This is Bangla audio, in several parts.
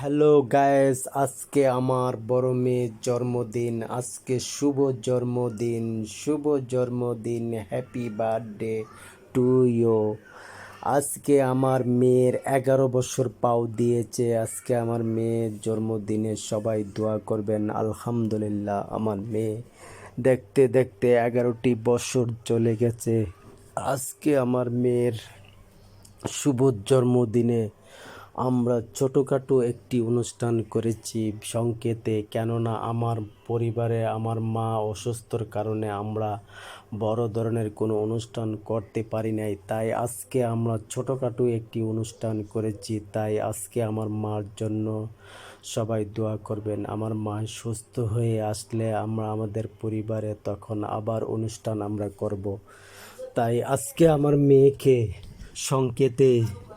হ্যালো গায়েস, আজকে আমার বড় মেয়ের জন্মদিন। আজকে শুভ জন্মদিন শুভ জন্মদিন হ্যাপি বার্থডে টু ইউ আজকে আমার মেয়ের এগারো বছর পাও দিয়েছে। আজকে আমার মেয়ের জন্মদিনে সবাই দোয়া করবেন, আলহামদুলিল্লাহ, আমার মেয়ে। দেখতে দেখতে এগারোটি বছর চলে গেছে। আজকে আমার মেয়ের শুভ জন্মদিনে আমরা ছোটোখাটো একটি অনুষ্ঠান করেছি সংকেতে, কেননা আমার পরিবারে আমার মা অসুস্থর কারণে আমরা বড় ধরনের কোনো অনুষ্ঠান করতে পারি নাই। তাই আজকে আমরা ছোটোখাটো একটি অনুষ্ঠান করেছি। তাই আজকে আমার মার জন্য সবাই দোয়া করবেন। আমার মা সুস্থ হয়ে আসলে আমরা আমাদের পরিবারে তখন আবার অনুষ্ঠান আমরা করব। তাই আজকে আমার মেয়েকে সংকেতে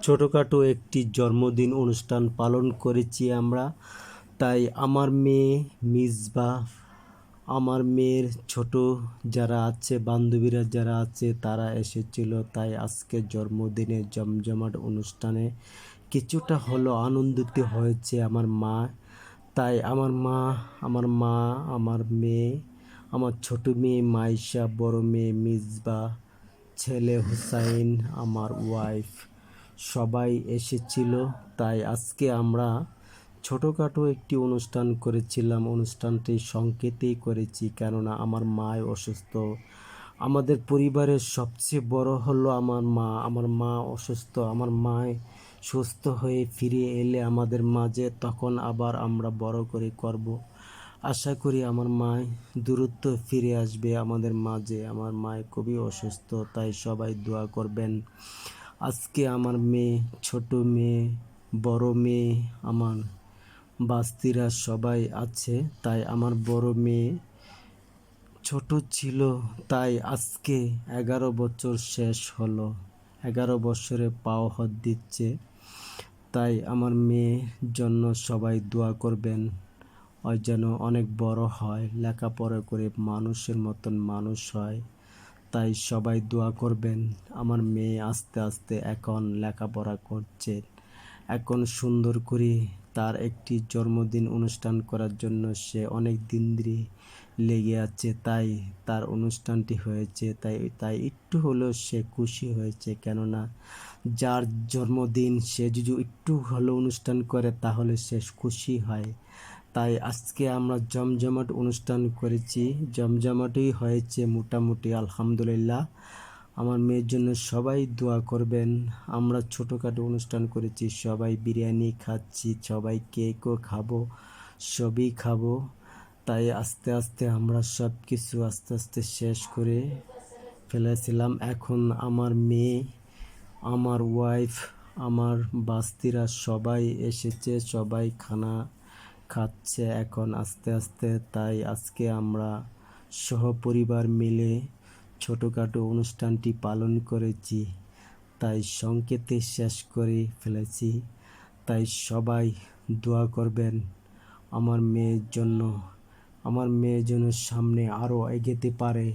ছোটোখাটো একটি জন্মদিন অনুষ্ঠান পালন করেছি আমরা। তাই আমার মেয়ে মিসবা, আমার মেয়ের ছোট যারা আছে, বান্ধবীরা যারা আছে, তারা এসেছিল। তাই আজকে জন্মদিনে জমজমাট অনুষ্ঠানে কিছুটা হলো আনন্দিত হয়েছে আমার মা। তাই আমার মা আমার মা, আমার মেয়ে, আমার ছোট মেয়ে মাইশা, বড় মেয়ে মিসবা, ছেলে হুসাইন, আমার ওয়াইফ সবাই এসেছিল, তাই আজকে আমরা ছোটোখাটো একটি অনুষ্ঠান করেছিলাম। অনুষ্ঠানটি সংকেতেই করেছি, কেননা আমার মায় অসুস্থ। আমাদের পরিবারের সবচেয়ে বড় হলো আমার মা। আমার মা অসুস্থ, আমার মায় সুস্থ হয়ে ফিরে এলে আমাদের মাঝে তখন আবার আমরা বড় করে করব। আশা করি আমার মায় দূরত্ব ফিরে আসবে আমাদের মাঝে। আমার মায় খুবই অসুস্থ, তাই সবাই দোয়া করবেন। আজকে আমার মেয়ে, ছোট মেয়ে, বড় মেয়ে, আমার বাস্তিরা সবাই আছে, তাই আমার বড় মেয়ে ছোট ছিল, তাই আজকে এগারো বছর শেষ হলো, এগারো বছরে পাও হাত দিচ্ছে। তাই আমার মেয়ের জন্য সবাই দোয়া করবেন, ওই যেন অনেক বড় হয়, লেখাপড়া করে মানুষের মতন মানুষ হয়। তাই সবাই দোয়া করবেন। আমার মেয়ে আস্তে আস্তে এখন লেখাপড়া করছে। এখন সুন্দর করে তার একটি জন্মদিন অনুষ্ঠান করার জন্য সে অনেক দিন ধরে লেগে আছে। তাই তার অনুষ্ঠানটি হয়েছে। তাই তাই একটু হলেও সে খুশি হয়েছে। কেননা যার জন্মদিন সে যদি একটু হলেও অনুষ্ঠান করে, তাহলে সে খুশি হয়। তাই আজকে আমরা জমজমাট অনুষ্ঠান করেছি। জমজমাটই হয়েছে মোটামুটি, আলহামদুলিল্লাহ। আমার মেয়ের জন্য সবাই দোয়া করবেন। আমরা ছোটোখাটো অনুষ্ঠান করেছি, সবাই বিরিয়ানি খাচ্ছি, সবাই কেকও খাব, সবই খাব। তাই আস্তে আস্তে আমরা সব কিছু আস্তে আস্তে শেষ করে ফেলেছিলাম। এখন আমার মেয়ে, আমার ওয়াইফ আমার বাস্তিরা সবাই এসেছে, সবাই খানা খাচ্ছে এখন আস্তে আস্তে, তাই আজকে আমরা সহপরিবার মিলে ছোটোখাটো অনুষ্ঠানটি পালন করেছি। তাই সংকেতে শেষ করে ফেলেছি। তাই সবাই দোয়া করবেন আমার মেয়ের জন্য। আমার মেয়ের জন্য সামনে আরও এগোতে পারে,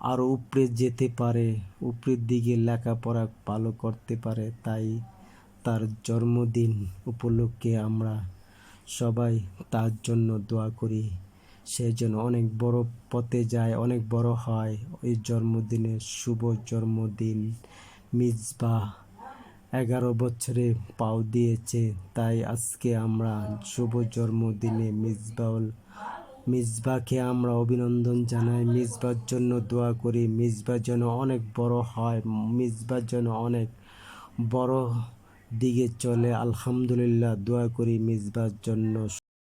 আরও উপরে যেতে পারে, উপরের দিকে লেখাপড়া ভালো করতে পারে। তাই তার জন্মদিন উপলক্ষে আমরা সবাই তার জন্য দোয়া করি। সে যেন অনেক বড় পথে যায়, অনেক বড় হয়। ওই জন্মদিনে শুভ জন্মদিন। মিজবা এগারো বছরে পাও দিয়েছে, তাই আজকে আমরা শুভ জন্মদিনে মিসবাউল মিজবাকে আমরা অভিনন্দন জানাই। মিজবার জন্য দোয়া করি। মিজবা যেন অনেক বড় হয়। মিজবা যেন অনেক বড় দিকে চলে। আলহামদুলিল্লাহ দোয়া করি মিসবার জন্য।